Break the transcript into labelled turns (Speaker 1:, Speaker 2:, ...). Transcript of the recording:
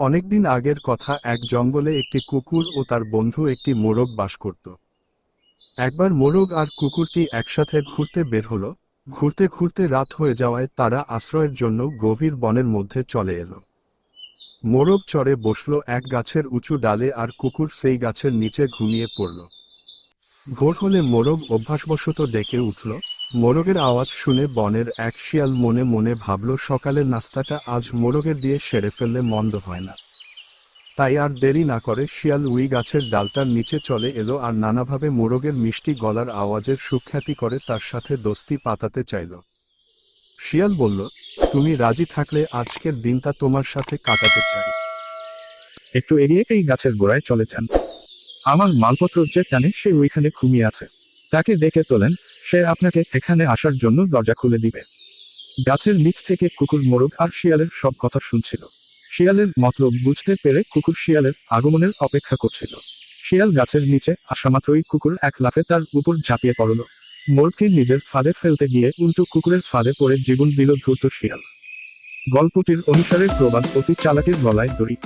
Speaker 1: অনেকদিন আগের কথা, এক জঙ্গলে একটি কুকুর ও তার বন্ধু একটি মোরগ বাস করত। একবার মোরগ আর কুকুরটি একসাথে ঘুরতে বের হলো। ঘুরতে ঘুরতে রাত হয়ে যাওয়ায় তারা আশ্রয়ের জন্য গভীর বনের মধ্যে চলে এলো। মোরগ চড়ে বসল এক গাছের উঁচু ডালে আর কুকুর সেই গাছের নিচে ঘুমিয়ে পড়ল। ভোর হলে মোরগ অভ্যাসবশত ডেকে উঠল। মোরগের আওয়াজ শুনে বনের এক শিয়াল মনে মনে ভাবল, সকালের নাস্তাটা আজ মোরগের দিয়ে সেরে ফেললে মন্দ হয় না। তাই আর দেরি না করে শিয়াল উই গাছের ডালটার নিচে চলে এলো আর নানাভাবে মোরগের মিষ্টি গলার আওয়াজের সুখ্যাতি করে তার সাথে দোস্তি পাতাতে চাইল। শিয়াল বলল, তুমি রাজি থাকলে আজকের দিনটা তোমার সাথে কাটাতে চাই।
Speaker 2: একটু এগিয়ে এই গাছের গোড়ায় চলে যান। আমার মালপত্র যে টানে সে ওইখানে ঘুমিয়ে আছে। তাকে দেখে তোলেন সে আপনাকে এখানে আসার জন্য দরজা খুলে দিবে। গাছের নিচ থেকে কুকুর মোরগ আর শিয়ালের সব কথা শুনছিল। শিয়ালের মতলব বুঝতে পেরে কুকুর শিয়ালের আগমনের অপেক্ষা করছিল। শিয়াল গাছের নিচে আসা মাত্রই কুকুর এক লাফে তার উপর ঝাঁপিয়ে পড়ল। মোরগকে নিজের ফাঁদে ফেলতে গিয়ে উল্টো কুকুরের ফাঁদে পড়ে জীবন দিল ধূর্ত শিয়াল। গল্পটির অনুসারে প্রবাদ অতি চালাকের গলায় দড়ি।